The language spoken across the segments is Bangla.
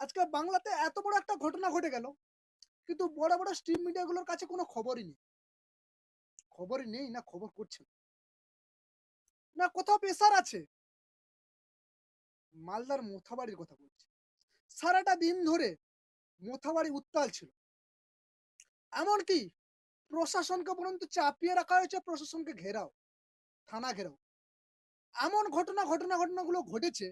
আজকে বাংলাতে এত বড় একটা ঘটনা ঘটে গেল, কিন্তু বড় বড় স্ট্রিম মিডিয়াগুলোর কাছে কোনো খবরই নেই। খবরই নেই না, খবর করছে না। কোথাও প্রেসার আছে। মালদার মোথাবাড়ির কথা বলছি। সারাটা দিন ধরে মোথাবাড়ি উত্তাল ছিল। এমনকি প্রশাসনকে পর্যন্ত চাপিয়ে রাখা হয়েছে, প্রশাসনকে ঘেরাও, থানা ঘেরাও। এমন ঘটনা ঘটনা, ঘটনাগুলো ঘটেছে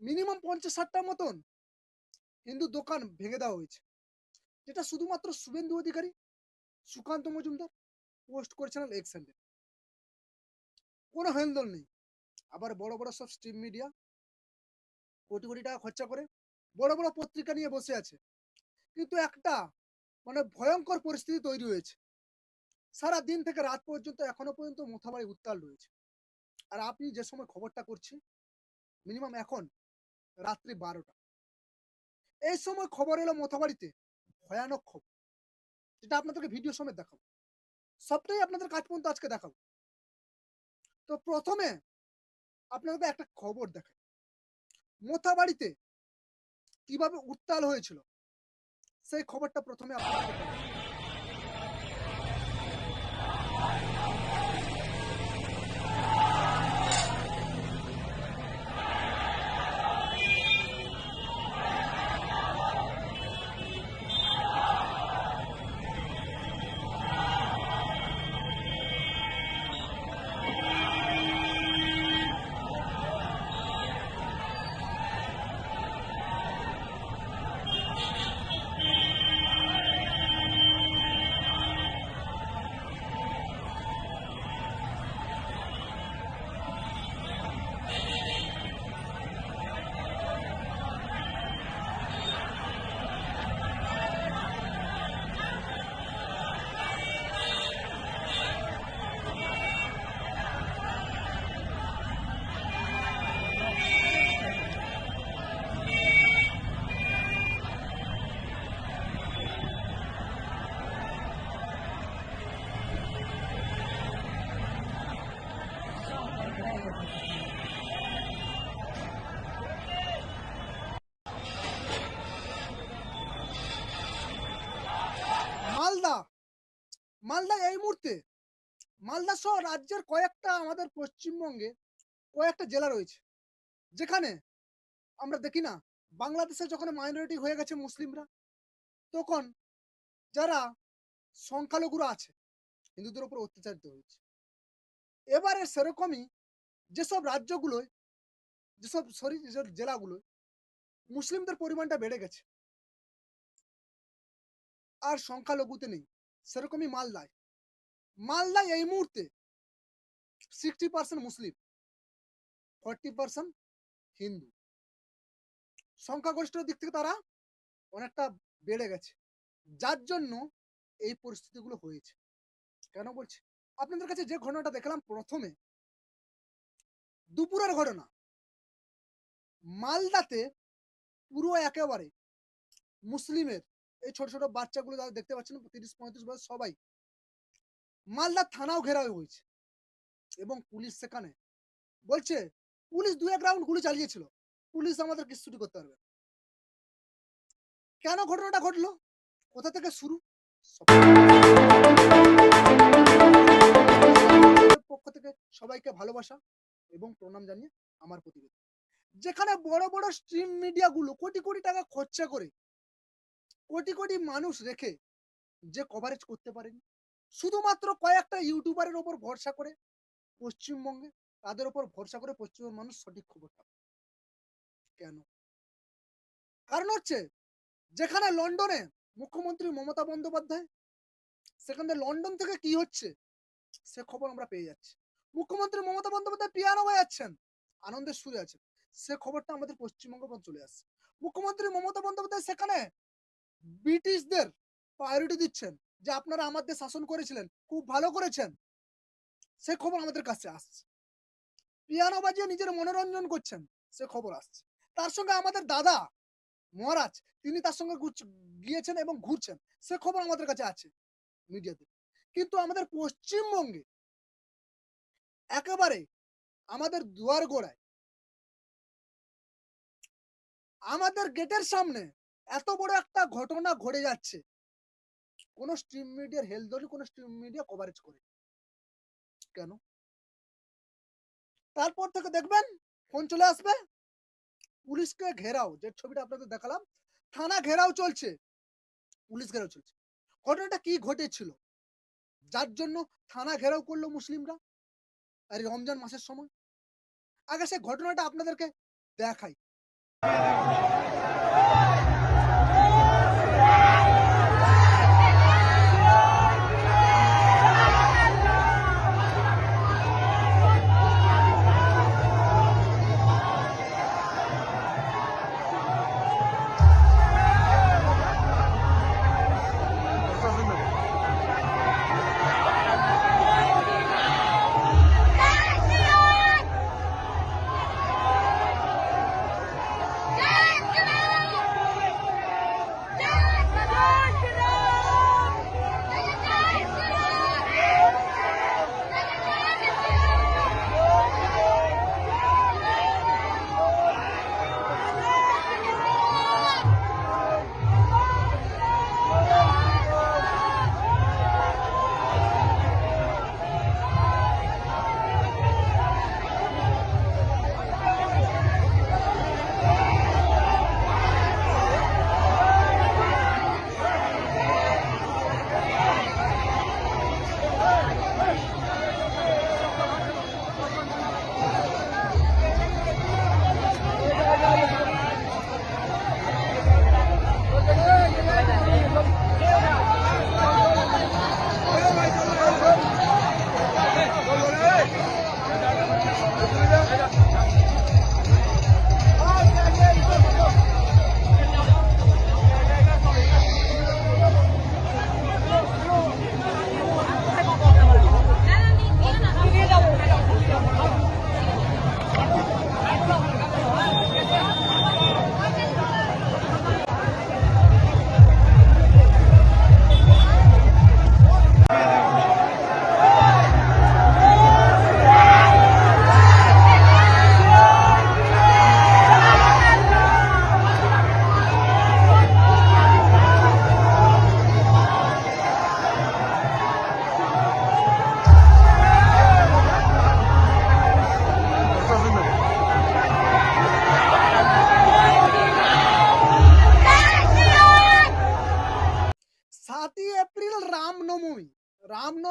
মিনিমাম পঞ্চাশ ষাটটার মতন হিন্দু দোকান ভেঙে দেওয়া হয়েছে। যেটা শুধুমাত্র শুভেন্দু অধিকারী, সুকান্ত মজুমদার, পোস্ট করেছেন এক্স হ্যান্ডে কোনো হেলদোল নেই। আবার বড় বড় সব স্ট্রিম মিডিয়া কোটি কোটি টাকা খরচা করে বড় বড় পত্রিকা নিয়ে বসে আছে। কিন্তু একটা মানে ভয়ঙ্কর পরিস্থিতি তৈরি হয়েছে। সারা দিন থেকে রাত পর্যন্ত, এখনও পর্যন্ত মোথাবাড়ি উত্তাল রয়েছে। আর আপনি যে সময় খবরটা করছি, মিনিমাম এখন রাত্রি বারোটা। এই সময় খবর এলো মোথাবাড়িতে। ভয়ানক খবর। যেটা আপনাদেরকে ভিডিও সমেত দেখাবো। সবটাই আপনাদের কাজ পর্যন্ত আজকে দেখাবো। তো প্রথমে আপনাদেরকে একটা খবর দেখাই। মোথাবাড়িতে কীভাবে উত্তাল হয়েছিল, সেই খবরটা প্রথমে আপনাদেরকে মালদা এই মুহূর্তে, মালদা সহ রাজ্যের কয়েকটা আমাদের পশ্চিমবঙ্গে কয়েকটা জেলা রয়েছে, যেখানে আমরা দেখি না, বাংলাদেশে যখন মাইনরিটি হয়ে গেছে মুসলিমরা, তখন যারা সংখ্যালঘুরা আছে, হিন্দুদের উপর অত্যাচারিত হয়েছে। এবারে সেরকমই যেসব রাজ্যগুলোয়, যেসব সরি যেসব জেলাগুলোয় মুসলিমদের পরিমাণটা বেড়ে গেছে, আর সংখ্যালঘুতে নেই। সেরকমই মালদায়। মালদায় এই মুহূর্তে সিক্সটি পার্সেন্ট মুসলিম ফর্টি পার্সেন্ট হিন্দু। সংখ্যাগরিষ্ঠের দিক থেকে তারা অনেকটা বেড়ে গেছে। যার জন্য এই পরিস্থিতিগুলো হয়েছে। কেন বলছি? আপনাদের কাছে যে ঘটনাটা দেখলাম প্রথমে, দুপুরের ঘটনা। মালদাতে পুরো একেবারে মুসলিমের এই ছোট ছোট বাচ্চাগুলো যারা দেখতে পাচ্ছেন, তিরিশ, পঁয়ত্রিশ বয়স সবাই, মালদা থানাও ঘেরাও হয়েছে এবং পুলিশ সেখানে বলছে, পুলিশ দু এক রাউন্ড গুলি চালিয়েছিল, পুলিশ আমাদের কিস্তুটি করতে পারবে কেন ঘটনাটা ঘটলো? কোথা থেকে শুরু? পক্ষ থেকে সবাইকে ভালোবাসা এবং প্রণাম জানিয়ে আমার প্রতিবেদন। যেখানে বড় বড় স্ট্রিম মিডিয়াগুলো কোটি কোটি টাকা খরচা করে কোটি কোটি মানুষ রেখে যে কভারেজ করতে পারেনি। শুধুমাত্র কয়েকটা ইউটিউবারের ওপর ভরসা করে পশ্চিমবঙ্গে, তাদের ওপর ভরসা করে পশ্চিমবঙ্গের মানুষ সঠিক খবর পাবে। কেন? কারণ হচ্ছে, যেখানে লন্ডনে মুখ্যমন্ত্রী মমতা বন্দ্যোপাধ্যায়, সেখানে লন্ডন থেকে কি হচ্ছে, সে খবর আমরা পেয়ে যাচ্ছি। মুখ্যমন্ত্রী মমতা বন্দ্যোপাধ্যায় পিয়ানো বাজাচ্ছেন, আনন্দের সুরে আছেন, সে খবরটা আমাদের পশ্চিমবঙ্গ চলে আসছে। মুখ্যমন্ত্রী মমতা বন্দ্যোপাধ্যায় সেখানে ব্রিটিশদের প্রায়োরিটি দিচ্ছেন যে আপনারা আমাদের শাসন করেছিলেন, খুব ভালো করেছেন। সে খবর আমাদের কাছে আসছে। পিয়ানো বাজিয়ে নিজের মনোরঞ্জন করছেন, সে খবর আসছে। তার সঙ্গে আমাদের দাদা মহারাজ, তিনি তার সঙ্গে গিয়েছেন এবং ঘুরছেন, সে খবর আমাদের কাছে আছে মিডিয়াতে। কিন্তু আমাদের পশ্চিমবঙ্গে একেবারে আমাদের দুয়ার গোড়ায়, আমাদের গেটের সামনে এত বড় একটা ঘটনা ঘটে যাচ্ছে। কোন স্ট্রিম মিডিয়ার হেলথ কোন স্ট্রিম মিডিয়া কভারেজ করে। কেন? তারপর থেকে দেখবেন ফোন চলে আসবে। পুলিশকে ঘেরাও, যে ছবিটা আপনাদের দেখালাম, থানা ঘেরাও চলছে। পুলিশ ঘেরাও চলছে। ঘটনাটা কি ঘটেছিল? যার জন্য থানা ঘেরাও করল মুসলিমরা? আর রমজান মাসের সময়। আগে সে ঘটনাটা আপনাদেরকে দেখাই।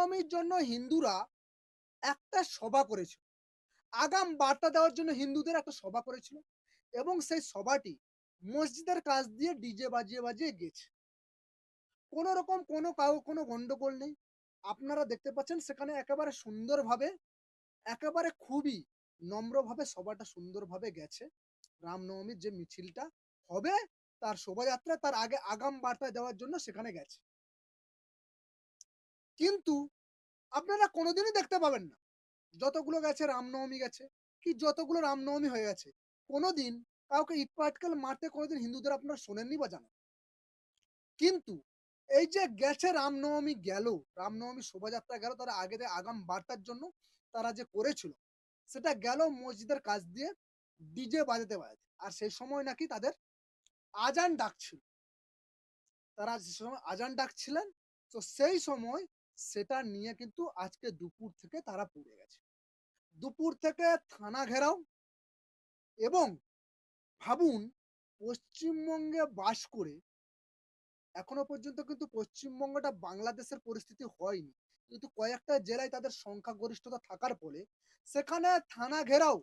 রামনবমীর জন্য হিন্দুরা একটা সভা করেছিল। আগাম বার্তা দেওয়ার জন্য হিন্দুদের একটা সভা করেছিল এবং সেই সভাটি মসজিদের কাছ দিয়ে ডিজে বাজিয়ে বাজিয়ে গেছে। কোনো রকম কোনো কাউ, কোনো গন্ডগোল নেই। আপনারা দেখতে পাচ্ছেন সেখানে একেবারে সুন্দরভাবে, একেবারে খুবই নম্রভাবে সভাটা সুন্দরভাবে গেছে। রামনবমীর যে মিছিলটা হবে, তার শোভাযাত্রা তার আগে আগাম বার্তা দেওয়ার জন্য সেখানে গেছে। কিন্তু আপনারা কোনোদিনই দেখতে পাবেন না। যতগুলো গেছে রামনবমী গেছে, কি যতগুলো রামনবমী হয়ে গেছে, কোনোদিন কাউকে ইট পাটকেল মারতে কোনোদিন হিন্দুদের আপনারা শোনেননি বা জানেন? কিন্তু এই যে গেছে রামনবমী গেল, রামনবমী শোভাযাত্রা গেল, তারা আগে আগাম বার্তার জন্য তারা যে করেছিল, সেটা গেল মসজিদের কাজ দিয়ে ডিজে বাজাতে বাজাতে। আর সেই সময় নাকি তাদের আজান ডাকছিল। তারা যে সময় আজান ডাকছিলেন, তো সেই সময় সেটা নিয়ে কিন্তু আজকে দুপুর থেকে তারা পড়ে গেছে। দুপুর থেকে থানা ঘেরাও এবং ভাবুন পশ্চিমবঙ্গে বাস করে এখনও পর্যন্ত কিন্তু পশ্চিমবঙ্গটা বাংলাদেশের পরিস্থিতি হয়নি। কিন্তু কয়েকটা জেলায় তাদের সংখ্যাগরিষ্ঠতা থাকার ফলে সেখানে থানা ঘেরাও,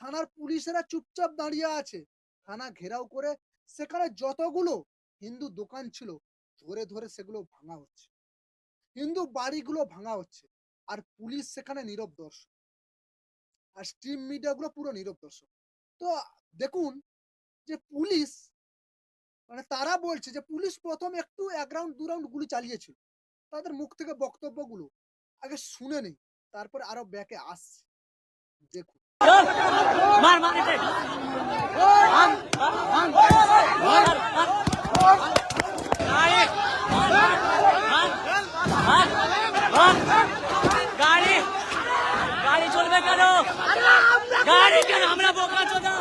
থানার পুলিশেরা চুপচাপ দাঁড়িয়ে আছে। থানা ঘেরাও করে সেখানে যতগুলো হিন্দু দোকান ছিল, ধরে ধরে সেগুলো ভাঙা হচ্ছে। হিন্দু বাড়িগুলো ভাঙা হচ্ছে। আর পুলিশ সেখানে নীরব দর্শক। আর স্ট্রিম মিডিয়াগুলো পুরো নীরব দর্শক। তো দেখুন যে পুলিশ মানে তারা বলছে যে পুলিশ প্রথম একটু এক রাউন্ড দু রাউন্ড গুলি চালিয়েছিল। তাদের মুখ থেকে বক্তব্যগুলো আগে শুনে নেই তারপরে আরও ব্যাকে আসছে। দেখুন। মার মার গাড়ি গাড়ি চলবে কেন গাড়ি কেন আমরা বোকা চোদা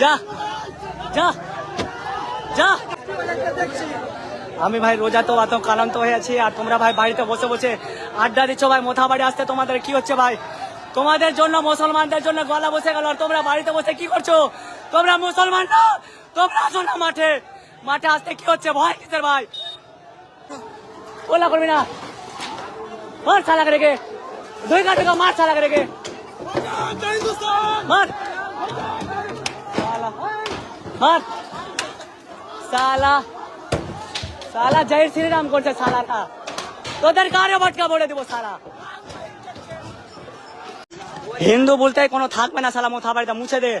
যা যা যা। আমি ভাই রোজা তো এত কালান্ত হয়ে আছি, আর তোমরা ভাই বাড়িতে বসে বসে আড্ডা দিচ্ছ ভাই, মোথা বাড়ি আসতে তোমাদের কি হচ্ছে ভাই? তোমাদের জন্য, মুসলমানদের জন্য গলা বসে গেল, আর তোমরা বাড়িতে বসে কি করছ? তোমরা মুসলমান না? তোমরা আসো না মাঠে। মাঠে আসতে কি হচ্ছে? ভয় কিসের ভাই? ওলা করবি না। মার চালাক রেখে দুই ঘণ্টা মার চালাক রেখে মার। হাত সালা সালা, জয় শ্রীরাম করছে সালাটা। তোদের কারে ভটকা বলে দেবো, সালা। হিন্দু বলতে কোনো থাকবে না, সালা, মোথা বাড়িটা মুছে দে।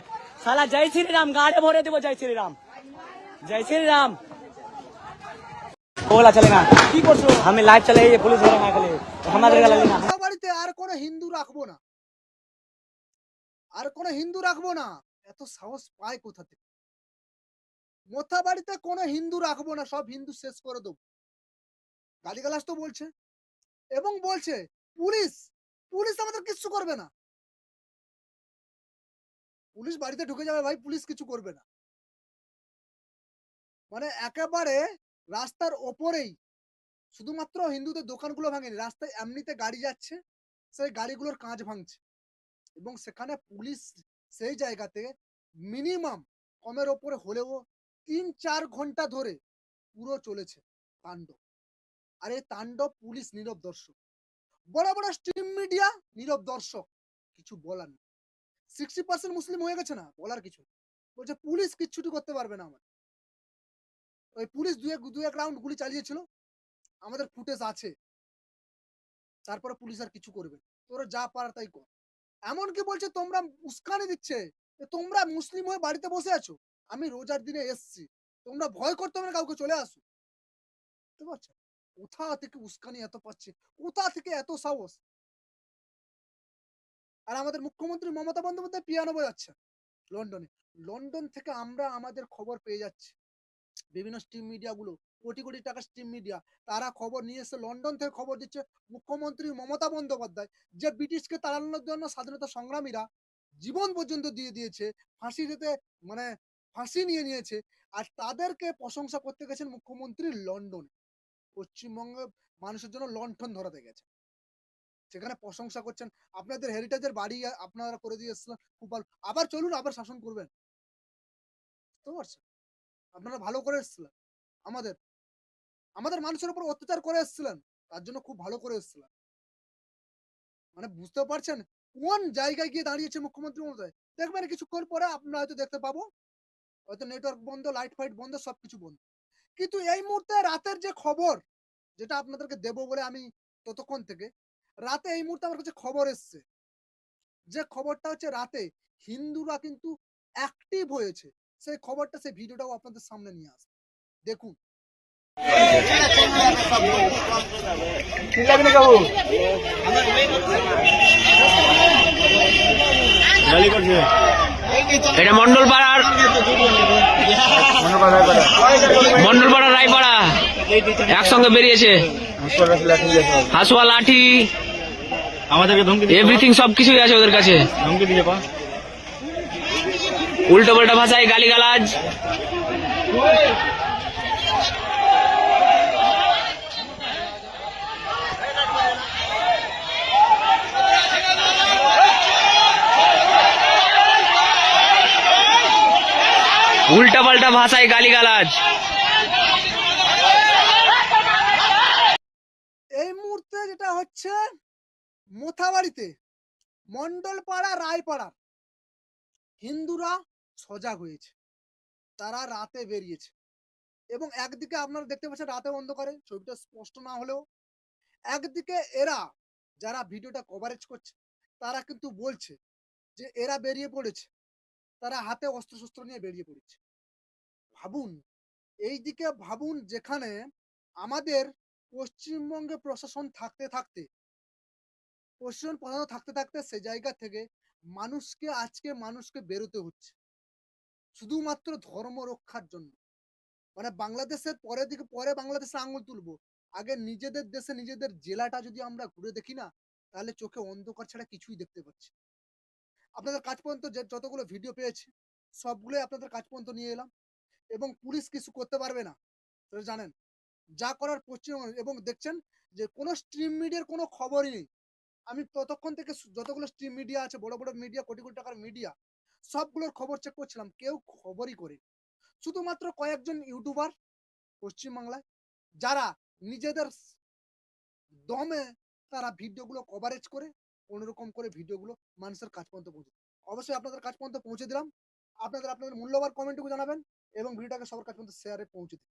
সালা, জয় শ্রীরাম, গাড়ে ভরে দেবো, জয় শ্রীরাম। জয় শ্রীরাম। আর কোন হিন্দু রাখব না। এত সাহস পায় কোথা থেকে? মোথা বাড়িতে কোনো হিন্দু রাখব না, সব হিন্দু শেষ করে দেবো। গালিগালাজ তো বলছে। এবং বলছে, পুলিশ পুলিশ আমাদের কিচ্ছু করবে না। পুলিশ বাড়িতে ঢুকে যাবে ভাই, পুলিশ কিছু করবে না। মানে একেবারে রাস্তার ওপরেই, শুধুমাত্র হিন্দুদের দোকানগুলো ভাঙেনি, রাস্তায় এমনিতে গাড়ি যাচ্ছে, সেই গাড়িগুলোর কাঁচ ভাঙছে। এবং সেখানে পুলিশ সেই জায়গাতে মিনিমাম কমের ওপরে হলেও তিন চার ঘণ্টা ধরে পুরো চলেছে তাণ্ডব। আর এই তাণ্ডব পুলিশ নীরব দর্শক। বড় বড় স্ট্রিম মিডিয়া নীরব দর্শক। কিছু বলার না সিক্সটি পার্সেন্ট মুসলিম হয়ে গেছে না? বলার কিছু। বলছে, পুলিশ কিচ্ছুটি করতে পারবে না আমার ওই পুলিশ দু এক দু এক রাউন্ড গুলি চালিয়েছিল। আমাদের ফুটেজ আছে। তারপরে পুলিশ আর কিছু করবে। তোরা যা পারার তাই কর। এমনকি বলছে, তোমরা উস্কানি দিচ্ছে। তোমরা মুসলিম হয়ে বাড়িতে বসে আছো? আমি রোজার দিনে এসছি। তোমরা ভয় করতে হবে না, কাউকে চলে আসো। বুঝতে পারছ? কোথা থেকে উস্কানি এত পাচ্ছে? কোথা থেকে এত সাহস? আর আমাদের মুখ্যমন্ত্রী মমতা বন্দ্যোপাধ্যায় পিয়ানো বাজাচ্ছে লন্ডনে। লন্ডন থেকে আমরা আমাদের খবর পেয়ে যাচ্ছি। বিভিন্ন স্ট্রিম মিডিয়া গুলো, কোটি কোটি টাকা স্ট্রিম মিডিয়া তারা খবর নিয়ে এসে লন্ডন থেকে খবর দিচ্ছে মুখ্যমন্ত্রী মমতা বন্দ্যোপাধ্যায়, যে ব্রিটিশকে তাড়ানোর জন্য স্বাধীনতা সংগ্রামীরা জীবন পর্যন্ত দিয়ে দিয়েছে, ফাঁসি দিতে মানে ফাঁসি নিয়ে নিয়েছে। আর তাদেরকে প্রশংসা করতে গেছেন মুখ্যমন্ত্রী লন্ডনে। পশ্চিমবঙ্গে মানুষের জন্য লণ্ঠন ধরাতে গেছে। সেখানে প্রশংসা করছেন, আপনাদের হেরিটেজের বাড়ি আপনারা করে দিয়ে এসেছিলেন খুব ভালো আবার চলুন, আবার শাসন করবেন। বুঝতে পারছেন? আপনারা ভালো করে এসেছিলেন। আমাদের আমাদের মানুষের উপর অত্যাচার করে এসেছিলেন। তার জন্য খুব ভালো করে এসেছিলেন। মানে বুঝতে পারছেন? কোন জায়গায় গিয়ে দাঁড়িয়েছে মুখ্যমন্ত্রী মহোদয়? দেখবেন কিছুক্ষণ পরে আপনারা হয়তো দেখতে পাবো। হয়তো নেটওয়ার্ক বন্ধ লাইট ফাইট বন্ধ, সবকিছু বন্ধ। কিন্তু এই মুহূর্তে রাতের যে খবর, যেটা আপনাদেরকে দেবো বলে আমি ততক্ষণ থেকে, রাতে এই মুহূর্তে আমার কাছে খবর এসছে। যে খবরটা হচ্ছে রাতে হিন্দুরা কিন্তু অ্যাক্টিভ হয়েছে। সেই খবরটা, সেই ভিডিওটাও আপনাদের সামনে নিয়ে আসবে। দেখুন। পাড়ার মন্ডল পাড়া রায়পাড়া। একসঙ্গে বেরিয়েছে। হাসুয়া লাঠি আমাদেরকে ধমকি এভরিথিং সবকিছুই আছে ওদের কাছে। ধমকি দিয়ে পা উল্টো পাল্টা ভাষায় গালিগালাজ। উল্টা পাল্টা ভাষায় গালিগালাজ। এই মুহূর্তে যেটা হচ্ছে, মোথাবাড়িতে রায়পাড়া, হিন্দুরা সজাগ হয়েছে। তারা রাতে বেরিয়েছে। এবং একদিকে আপনারা দেখতে পাচ্ছেন রাতে অন্ধকারে, ছবিটা স্পষ্ট না হলেও। একদিকে এরা, যারা ভিডিওটা কভারেজ করছে, তারা কিন্তু বলছে যে, এরা বেরিয়ে পড়েছে। তারা হাতে অস্ত্র শস্ত্র নিয়ে বেরিয়ে পড়েছে। ভাবুন, এইদিকে ভাবুন যেখানে আমাদের পশ্চিমবঙ্গে প্রশাসন থাকতে থাকতে, পশ্চিমবঙ্গ প্রশাসন থাকতে থাকতে সে জায়গা থেকে মানুষকে, আজকে মানুষকে বেরোতে হচ্ছে। শুধুমাত্র ধর্ম রক্ষার জন্য। মানে বাংলাদেশের পরের দিকে, পরে বাংলাদেশে আঙুল তুলবো। আগে নিজেদের দেশে নিজেদের জেলাটা যদি আমরা ঘুরে দেখি না, তাহলে চোখে অন্ধকার ছাড়া কিছুই দেখতে পাচ্ছি। আপনাদের কাজ পর্যন্ত যে যতগুলো ভিডিও পেয়েছি, সবগুলোই আপনাদের কাজ পর্যন্ত নিয়ে এলাম। এবং পুলিশ কিছু করতে পারবে না সেটা জানেন, যা করার পশ্চিমবঙ্গ এবং দেখছেন যে কোনো স্ট্রিম মিডিয়ার কোনো খবরই নেই। আমি ততক্ষণ থেকে যতগুলো স্ট্রিম মিডিয়া আছে, বড় বড় মিডিয়া কোটি কোটি টাকার মিডিয়া সবগুলোর খবর চেক করছিলাম, কেউ খবরই করে শুধুমাত্র কয়েকজন ইউটিউবার পশ্চিমবাংলায় যারা নিজেদের দমে তারা ভিডিওগুলো কভারেজ করে কোনোরকম করে ভিডিওগুলো মানুষের কাজ পর্যন্ত পৌঁছে। অবশ্যই আপনাদের কাজ পর্যন্ত পৌঁছে দিলাম আপনাদের আপনাদের মূল্যবান কমেন্টটুকু জানাবেন এবং ভিডিওটাকে সবার কাছ পর্যন্ত শেয়ারে পৌঁছে দিন